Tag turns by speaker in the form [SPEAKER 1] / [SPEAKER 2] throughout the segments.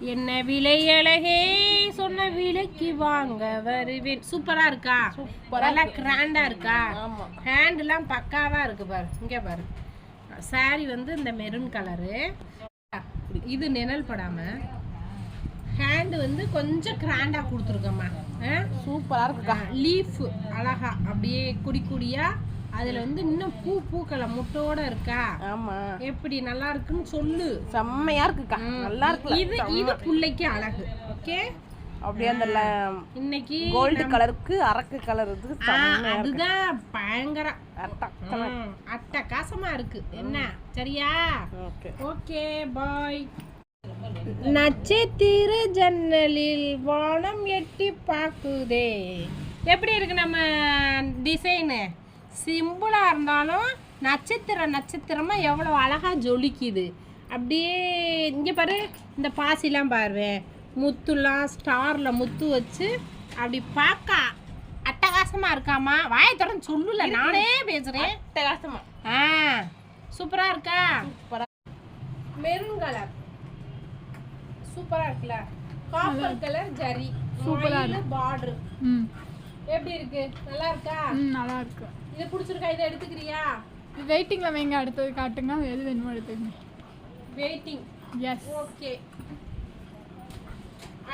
[SPEAKER 1] என்ன விலை அழகே சொன்ன விலைக்கு வாங்க வருவேன். சூப்பரா இருக்கா? நல்லா கிராண்டா இருக்கா? ஹேண்ட்லாம் பக்காவா இருக்கு பாரு. இங்க பாரு. சாரி வந்து இந்த மெரூன் கலரு இது நிழல் படாம. ஹேண்ட் வந்து கொஞ்சம் கிராண்டா கொடுத்துருக்கம்மா.
[SPEAKER 2] சூப்பரா இருக்குக்கா.
[SPEAKER 1] லீஃப் அழகா அப்படியே குடி குடியா அதுல வந்து இன்னும் பூ பூக்களை முட்டோட இருக்கா?
[SPEAKER 2] ஆமா.
[SPEAKER 1] எப்படி நல்லா இருக்குன்னு சொல்லு.
[SPEAKER 2] செம்மையா இருக்குக்கா. நல்லா இருக்குல்ல.
[SPEAKER 1] இது இது புள்ளைக்கு அழகு. ஓகே?
[SPEAKER 2] அப்படியே அந்த
[SPEAKER 1] இன்னைக்கு
[SPEAKER 2] கோல்டு கலருக்கு அரக்கு கலர்
[SPEAKER 1] அதுதான் ம், அட்டகாசமா இருக்கு. என்ன? சரியா?
[SPEAKER 2] ஓகே.
[SPEAKER 1] பாய். நட்சத்திர ஜன்னலில் வானம் எட்டி பாக்குதே எப்படி இருக்கு நம்ம டிசைனு சிம்பிளா இருந்தாலும் நட்சத்திர நட்சத்திரமா எவ்வளோ அழகா ஜொலிக்குது. அப்படியே இங்க பாரு இந்த பாசிலாம் பாரு முத்துலாம் ஸ்டார்ல முத்து வச்சு அப்படி பார்க்க அட்டகாசமா இருக்காமா? வாயை திறந்து சொல்லல நானே பேசுறேன்.
[SPEAKER 2] அட்டகாசமா.
[SPEAKER 1] ஆ சூப்பரா இருக்கா?
[SPEAKER 2] சூப்பரா.
[SPEAKER 1] Maroon colour. சூப்பரா இருக்குல்ல? காப்பர் கலர் ஜரி. சூப்பரா பார்டர்
[SPEAKER 3] ம்.
[SPEAKER 1] எப்படி இருக்கு? நல்லா இருக்கா?
[SPEAKER 3] நல்லா இருக்கு.
[SPEAKER 1] இது பிடிச்சிருக்கா? இதை எடுத்துக்கிறியா?
[SPEAKER 3] வெயிட்டிங்கில் வைங்க அடுத்தது காட்டுங்க. எது வேணுமோ எடுத்துக்கங்க.
[SPEAKER 1] வெயிட்டிங்
[SPEAKER 3] எஸ்
[SPEAKER 1] ஓகே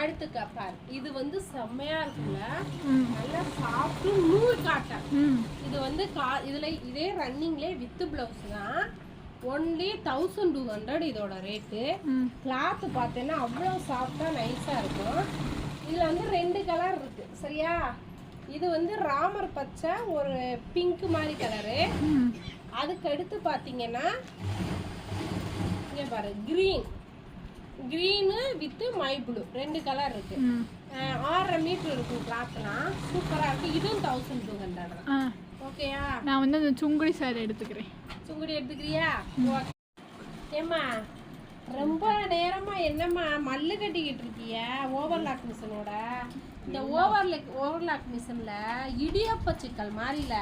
[SPEAKER 1] அடுத்துக்கா பாரு. இது வந்து செம்மையா இருக்குல்ல? நல்லா சாஃப்ட் நூல் காட்டன். இது வந்து கா இதுல இதே ரன்னிங்லே வித் பிளவுஸ் தான். ஒன்லி தௌசண்ட் டூ ஹண்ட்ரட் இதோட ரேட்டு கிளாத் பார்த்தேன்னா அவ்வளோ சாஃப்டாக நைஸாக இருக்கும். இதில் வந்து ரெண்டு கலர் இருக்கு. சரியா? இது வந்து ராமர் பச்சை ஒரு பிங்க் மாதிரி கலரு அதுக்கு அடுத்து பார்த்தீங்கன்னா இங்கே பாரு green green with my blue ரெண்டு கலர் இருக்கு. ஆறரை மீட்டர் இருக்கும் கிளாத்லாம் சூப்பராக இருக்கு. இதுவும் தௌசண்ட் டூ ஹண்ட்ரட் தான். ஓகேயா
[SPEAKER 3] நான் வந்து அந்த சுங்குடி சாரி எடுத்துக்கிறேன்.
[SPEAKER 1] சுங்குடி எடுத்துக்கிறியா. ஏம்மா ரொம்ப நேரமா என்னம்மா மல்லு கட்டிக்கிட்டு இருக்கிய? ஓவர்லாக் மிஷினோட இந்த ஓவர்லாக் ஓவர்லாக் மிஷின்ல இடியப்ப சிக்கல் மாதிரில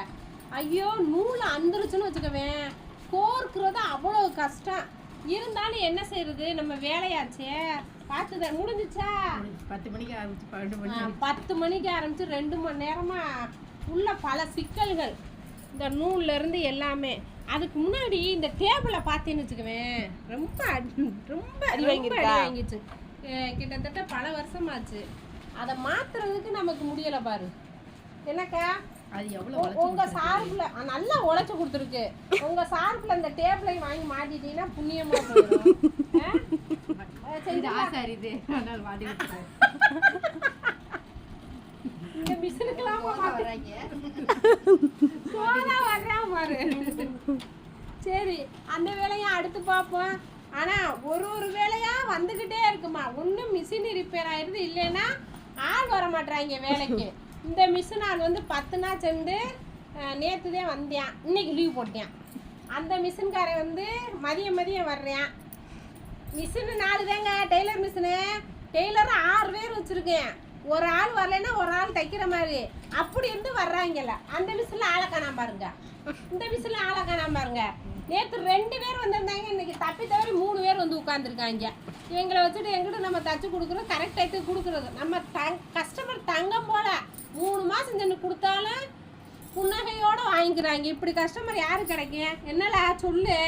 [SPEAKER 1] ஐயோ நூல் அந்துருச்சுன்னு வச்சுக்கவேன் கோர்க்கிறது அவ்வளோ கஷ்டம். இருந்தாலும் என்ன செய்யறது நம்ம வேலையாச்சே. பார்த்துத முடிஞ்சுச்சா?
[SPEAKER 2] பத்து மணிக்கு ஆரம்பிச்சு பன்னெண்டு
[SPEAKER 1] ஆ, பத்து மணிக்கு ஆரம்பிச்சு ரெண்டு மணி நேரமா உள்ள பல சிக்கல்கள். இந்த நூல்ல இருந்து எல்லாமே. அதுக்கு முன்னாடி இந்த டேபிளை பார்த்தேன்னு வச்சுக்குவேன். ரொம்ப ரொம்ப அஹ் கிட்டத்தட்ட பல வருஷமாச்சு. அதை மாத்துறதுக்கு நமக்கு முடியல பாரு. என்னக்கா?
[SPEAKER 2] அது எவ்வளவு
[SPEAKER 1] உ- உங்க சார்புல நல்லா உழைச்சு கொடுத்துருக்கு. உங்க சார்புல இந்த டேபிளை வாங்கி மாட்டிட்டீங்கன்னா புண்ணியமா இந்த மிஷினுக்கெல்லாம் வர்றான் பாரு. சரி அந்த வேலையும் அடுத்து பார்ப்போம். ஆனால் ஒரு ஒரு வேலையாக வந்துக்கிட்டே இருக்குமா? ஒன்றும் மிஷின் ரிப்பேர் ஆயிருது இல்லைன்னா ஆள் வர மாட்டேறாங்க வேலைக்கு. இந்த மிஷின் ஆள் வந்து பத்து நாள் சென்று நேற்று தான் வந்தேன் இன்னைக்கு லீவ் போட்டேன் அந்த மிஷின்காரன் வந்து மதியம் மதியம் வர்றேன். மிஷினு நாலு தாங்க டெய்லர் மிஷினு டெய்லரும் ஆறு பேர் வச்சுருக்கேன். ஒரு ஆள் வரலைன்னா ஒரு ஆள் தைக்கிற மாதிரி. அப்படி இருந்து வர்றாங்கல்ல. அந்த மிஷினில் ஆளை காணாம பாருங்க. இந்த மிஷினில் ஆளை காணாம பாருங்க. நேற்று ரெண்டு பேர் வந்திருந்தாங்க. இன்னைக்கு தப்பி தவறி மூணு பேர் வந்து உட்காந்துருக்காங்க இவங்களை வச்சுட்டு எங்கிட்ட நம்ம தச்சு கொடுக்குறோம் கரெக்ட் டைத்துக்கு கொடுக்குறது. நம்ம தங் கஸ்டமர் தங்கம் போல மூணு மாதம் சென்று கொடுத்தாலும் புன்னகையோட வாங்கிக்கிறாங்க. இப்படி கஸ்டமர் யாரு கிடைக்கும் என்னல சொல்லு.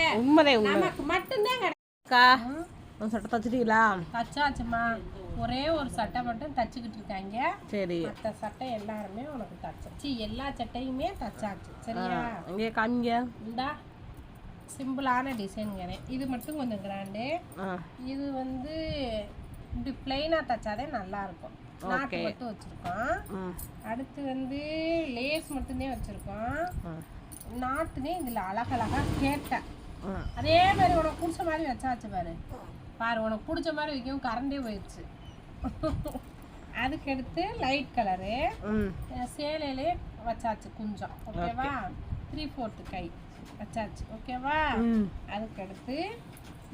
[SPEAKER 1] நமக்கு மட்டும்தான் கிடைக்கும்
[SPEAKER 2] உன் சட்டை தச்சுட்டீங்களா?
[SPEAKER 1] தச்சாச்சுமா ஒரே ஒரு சட்டை மட்டும் தச்சுக்கிட்டு இருக்காங்க.
[SPEAKER 2] சரி.
[SPEAKER 1] மற்ற சட்டை எல்லாருமே உனக்கு தச்சாச்சு எல்லா சட்டையுமே தச்சாச்சு. சரியா?
[SPEAKER 2] அங்கேயே காமிங்க.
[SPEAKER 1] இந்தா சிம்பிளான டிசைனுங்கிறேன் இது மட்டும் கொஞ்சம் கிராண்டு இது வந்து இப்படி பிளைனாக தச்சாதே நல்லா இருக்கும் நாட்டு மட்டும் வச்சுருக்கோம். அடுத்து வந்து லேஸ் மட்டும்தான் வச்சுருக்கோம். நாட்டுனே இதில் அழகழகா கேட்டேன் அதே மாதிரி உனக்கு பிடிச்ச மாதிரி வச்சாச்சு பாரு. பாரு உனக்கு பிடிச்ச மாதிரி வைக்கவும் கரண்டே போயிடுச்சு. அதுக்கடுத்து லைட் கலரு சேலையிலே வச்சாச்சு கொஞ்சம் ஓகேவா த்ரீ ஃபோர்த்து கை வச்சாச்சு ஓகேவா அதுக்கடுத்து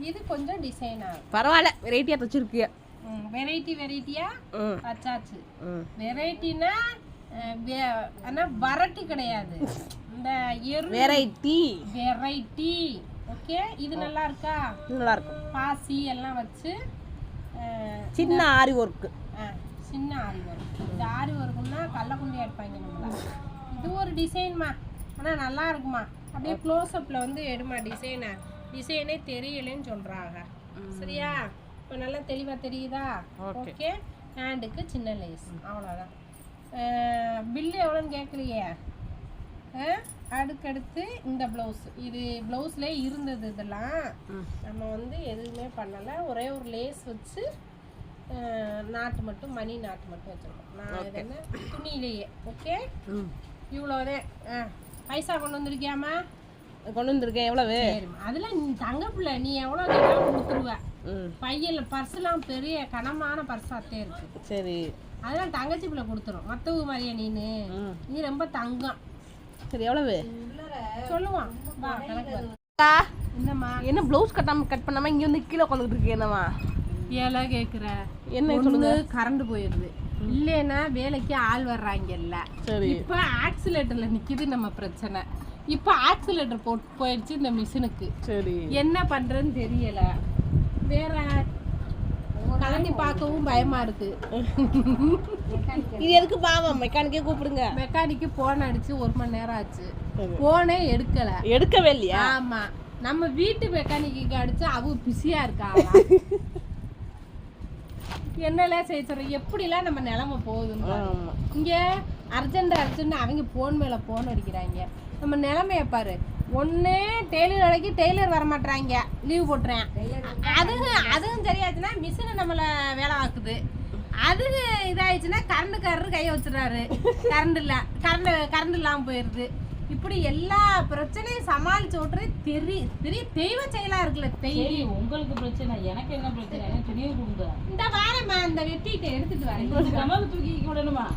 [SPEAKER 1] இது கொஞ்சம் டிசைன் ஆகும்
[SPEAKER 2] பரவாயில்ல வெரைட்டியாக தச்சிருக்கிய.
[SPEAKER 1] வெரைட்டி வெரைட்டியா
[SPEAKER 2] ம்.
[SPEAKER 1] வச்சாச்சு.
[SPEAKER 2] ம்.
[SPEAKER 1] வெரைட்டினா ஆனால் வரட்டி கிடையாது. இந்த எரு
[SPEAKER 2] வெரைட்டி
[SPEAKER 1] வெரைட்டி ஓகே இது நல்லா இருக்கா?
[SPEAKER 2] நல்லா இருக்கும்.
[SPEAKER 1] பாசி எல்லாம் வச்சு
[SPEAKER 2] சின்ன ஆரி ஒர்க்கு
[SPEAKER 1] சின்ன ஆரி வரும் இந்த ஆரி ஒர்க்குன்னா கள்ளக்குண்டியா எடுப்பாங்க நம்மள இது ஒரு டிசைன்மா ஆனால் நல்லா இருக்குமா? அப்படியே க்ளோஸ்அப்பில் வந்து எடுமா டிசைனை டிசைனே தெரியலன்னு சொல்கிறாங்க சரியா? இப்போ நல்லா தெளிவாக தெரியுதா? ஓகே. ஹேண்டுக்கு சின்ன லேஸ் அவ்வளோதான் பில்லு எவ்வளோன்னு கேட்கலையே? ஆ, அடுக்கடுத்து இந்த ப்ளவுஸ் இது ப்ளவுஸ்லேயே இருந்தது இதெல்லாம். நம்ம வந்து எதுவுமே பண்ணலை. ஒரே ஒரு லேஸ் வச்சு நாட்டு மட்டும் மணி நாட்டு மட்டும் வச்சுருக்கோம். நான் இது என்ன? துணியிலேயே. ஓகே?
[SPEAKER 2] ம்.
[SPEAKER 1] இவ்வளோதே ஆ பைசா கொண்டு வந்திருக்கியாமா
[SPEAKER 2] கொண்டு வந்திருக்கேன். எவ்வளவு?
[SPEAKER 1] சரிம்மா. அதில் நீ தங்க பிள்ளை. நீ எவ்வளோ கேட்டாலும் கொடுத்துருவ. பையன் பர்ஸ்லாம் பெரிய கனமான பர்ஸாத்தே இருக்கு.
[SPEAKER 2] சரி.
[SPEAKER 1] அதெல்லாம் தங்கச்சி பிள்ளை கொடுத்துரும். மற்றவங்க மாதிரியா நீனு? நீ ரொம்ப தங்கம்.
[SPEAKER 2] சரி எவ்வளவு?
[SPEAKER 1] சொல்லுவான்.
[SPEAKER 2] என்ன ப்ளவுஸ் கட்டாம கட் பண்ணாம இங்க வந்து கீழே உட்காந்துட்டு இருக்கேன் என்னம்மா?
[SPEAKER 1] ஏழை கேட்குற
[SPEAKER 2] என்ன
[SPEAKER 1] ஒன்று கரண்ட் போயிடுது இல்லைன்னா வேலைக்கு ஆள் வர்றாங்கல்ல
[SPEAKER 2] சரி.
[SPEAKER 1] இப்போ ஆக்சிலேட்டர்ல நிக்குது நம்ம பிரச்சனை. இப்போ ஆக்சிலேட்டர் போட் போயிடுச்சு இந்த மிஷினுக்கு
[SPEAKER 2] சரி.
[SPEAKER 1] என்ன பண்றதுன்னு தெரியல. வேற கலண்டி பார்க்கவும் பயமா இருக்கு.
[SPEAKER 2] இது எதுக்கு பாவம்? மெக்கானிக்கே கூப்பிடுங்க.
[SPEAKER 1] மெக்கானிக்கு போன் அடிச்சு ஒரு மணி நேரம் ஆச்சு. போனே எடுக்கல.
[SPEAKER 2] எடுக்கவே இல்லையா?
[SPEAKER 1] ஆமா. நம்ம வீட்டு மெக்கானிக்கு அடிச்சு அவங்க பிஸியா இருக்கா? என்னெல்லாம் செய்ய சொல்றோம் எப்படிலாம் நம்ம நிலைமை போகுதுன்னு இங்க அர்ஜென்ட் அர்ஜென்ட் அவங்க போன் மேல போன் அடிக்கிறாங்க. நம்ம நிலைமைய பாரு. ஒண்ணு டெய்லர் வேலைக்கு டெய்லர் வர மாட்டாங்க லீவ் போட்டுறேன். அதுவும் அதுவும் சரியாச்சுன்னா மிஷினை நம்மள வேலை ஆக்குது. அது இதாயிடுச்சுன்னா கரண்ட்காரரு கையை வச்சிடறாரு. கரண்ட் இல்ல கரண்ட் கரண்ட் இல்லாம போயிருது. இப்படி எல்லா பிரச்சனையும் சமாளிச்சு விட்றது தெரி பெரிய தெய்வ செயலா இருக்குல்ல தெய்வம்.
[SPEAKER 4] உங்களுக்கு பிரச்சனை எனக்கு என்ன பிரச்சனை? துணியை கொடுங்க.
[SPEAKER 1] இந்த வாரம்மா இந்த வெட்டிட்டு எடுத்துட்டு வரேன்.
[SPEAKER 4] கமல் தூக்கி விடணுமா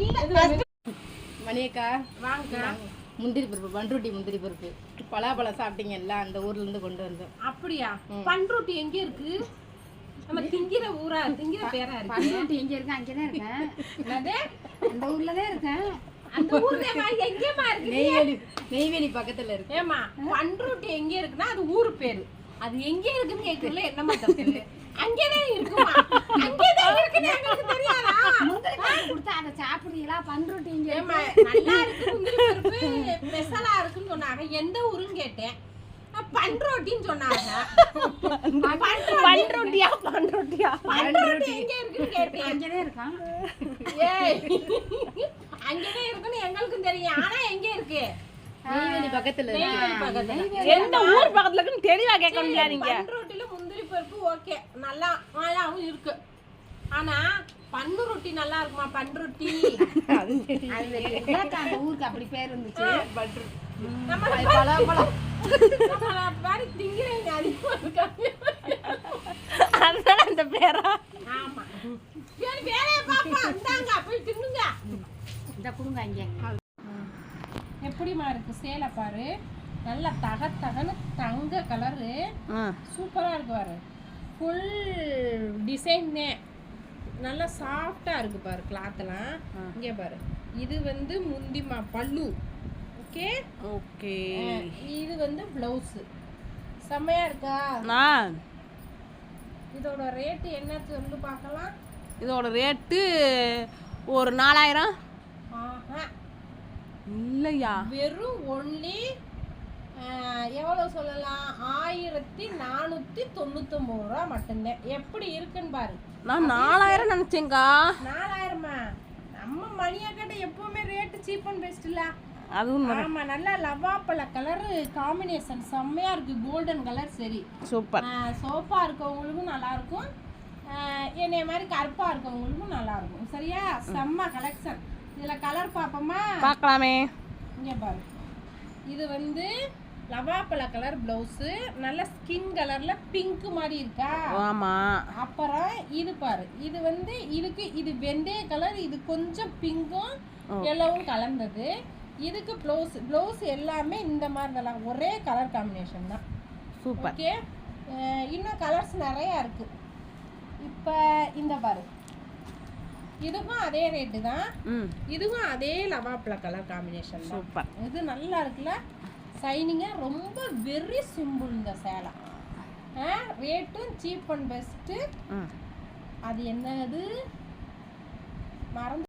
[SPEAKER 1] இல்ல
[SPEAKER 3] மணியக்கா
[SPEAKER 1] வாங்க
[SPEAKER 3] முந்திரி பருப்பு பண்ருட்டி முந்திரி பருப்பு பலாப்பழம் சாப்பிட்டீங்கல்ல அந்த ஊர்ல இருந்து கொண்டு வந்தோம்.
[SPEAKER 1] அப்படியா? பண்ருட்டி எங்க இருக்கு? நம்ம திங்கிற ஊரா திங்கிற பேரா இருக்கு?
[SPEAKER 5] பண்ருட்டி எங்க இருக்கேன் அங்கதான் இருக்கேன்? அந்த ஊர்ல தான் இருக்கேன்.
[SPEAKER 1] அந்த ஊர்ல எங்கேமா இருக்கு?
[SPEAKER 3] நெய்வேலி நெய்வேலி பக்கத்துல இருக்கு.
[SPEAKER 1] ஏமா பண்ருட்டி எங்க இருக்குன்னா அது ஊர் பேரு. அது எங்க இருக்குன்னு கேட்கறதுல என்னமா தப்பு அங்கேதான் இருக்குமா? அங்கேதான் இருக்குன்னு எங்களுக்கு தெரியாதா?
[SPEAKER 5] முந்திரி பருப்பு கொடுத்தா சாப்பிடுறீங்களா பண்ருட்டி
[SPEAKER 1] ஏமா நல்லா இருக்கு முந்திரி பருப்பு. ஸ்பெஷலா இருக்குன்னு சொன்னாங்க. எந்த ஊருன்னு கேட்டேன். அஹ் பண்ருட்டின்னு சொன்னாங்க. பண்ருட்டி
[SPEAKER 2] பண்ருட்டியா பண்ருட்டியா
[SPEAKER 1] பண்ருட்டி எங்க இருக்குன்னு கேட்டேன்.
[SPEAKER 5] அங்கதான் இருக்கான்.
[SPEAKER 1] ஏய் அங்கதான் இருக்குன்னு எங்களுக்கும் தெரியும். ஆனா எங்க இருக்கு?
[SPEAKER 3] நெய்வேலி பக்கத்துல இருக்கு.
[SPEAKER 1] நெய்வேலி பக்கத்துல.
[SPEAKER 2] எந்த ஊர் பக்கத்துல இருக்குன்னு தெளிவா கேட்கணும்ல நீங்க
[SPEAKER 1] பண்ருட்டில முந்திரி பருப்பு ஓகே. நல்லா மாயாவும் இருக்கு. ஆனா பன்னு ரொட்டி நல்லா இருக்குமா? பன் ரொட்டி.
[SPEAKER 5] அந்த ஊருக்கு அப்படி பேர் இருந்துச்சு
[SPEAKER 2] அதனால அந்த பேரா?
[SPEAKER 1] ஆமா. வேலையை பாப்பா. இந்தாங்க போய் தின்னுங்க.
[SPEAKER 5] இந்த கொடுங்க அங்க
[SPEAKER 1] எப்படிமா இருக்கு சேலை பாரு? நல்ல தக தகன்னு தங்க கலரு. சூப்பராக இருக்கு பாரு. ஃபுல் டிசைன்னே நல்லா சாஃப்டாக இருக்கு பாரு கிளாத்லாம் இங்கே பாரு. இது வந்து முந்திமா பல்லு. ஓகே?
[SPEAKER 2] ஓகே.
[SPEAKER 1] இது வந்து ப்ளவுஸு செம்மையா இருக்கா?
[SPEAKER 2] நான்
[SPEAKER 1] இதோட ரேட்டு என்ன சொல்லு பார்க்கலாம்.
[SPEAKER 2] இதோட ரேட்டு ஒரு நாலாயிரம். இல்லையா?
[SPEAKER 1] வெறும் ஒன்லி எவ்வளோ சொல்லலாம்? ஆயிரத்தி நானூற்றி தொண்ணூத்தொம்பது ரூபா மட்டும்தான். எப்படி இருக்குன்னு பாரு.
[SPEAKER 2] நான் நாலாயிரம் நினைச்சேங்க்கா
[SPEAKER 1] நாலாயிரமா? நம்ம மணியாக்கட்ட எப்பவுமே ரேட்டு சீப் அண்ட் பெஸ்ட் இல்ல.
[SPEAKER 2] அதுவும்
[SPEAKER 1] ஆமா நல்லா லவாப்பழ கலர் காம்பினேஷன் செம்மையா இருக்கு. கோல்டன் கலர் சரி.
[SPEAKER 2] சூப்பர்
[SPEAKER 1] சோப்பா இருக்கவங்களுக்கும் நல்லா இருக்கும். என்னைய மாதிரி கருப்பா இருக்கவங்களுக்கும் நல்லா இருக்கும். சரியா? செம்ம கலெக்ஷன் இதுல கலர் பாப்போமா
[SPEAKER 2] பார்க்கலாமே.
[SPEAKER 1] இங்க பாரு. இது வந்து லவாப்பழ கலர் பிளவுஸ் நல்ல ஸ்கின் கலர்ல பிங்க் மாதிரி இருக்கா?
[SPEAKER 2] ஆமா.
[SPEAKER 1] அப்புறம் இது பாரு இது வந்து இதுக்கு இது வெந்தய கலர் இது கொஞ்சம் பிங்கும் எல்லோவும் கலந்தது. இதுக்கு ப்ளவுஸ் ப்ளவுஸ் எல்லாமே இந்த மாதிரி தான் ஒரே கலர் காம்பினேஷன் தான்.
[SPEAKER 2] சூப்பர்.
[SPEAKER 1] ஓகே இன்னும் கலர்ஸ் நிறையா இருக்கு. இப்போ இந்த பாரு. இதுவும் அதே ரேட்டு தான். இதுவும் அதே லவாப்ல கலர் காம்பினேஷன்
[SPEAKER 2] சூப்பர்.
[SPEAKER 1] இது நல்லா இருக்குல்ல? ஷைனிங்காக ரொம்ப வெரி சிம்பிள் இந்த சேலை. ரேட்டும் சீப் அண்ட் பெஸ்ட்டு அது என்னது? மறந்து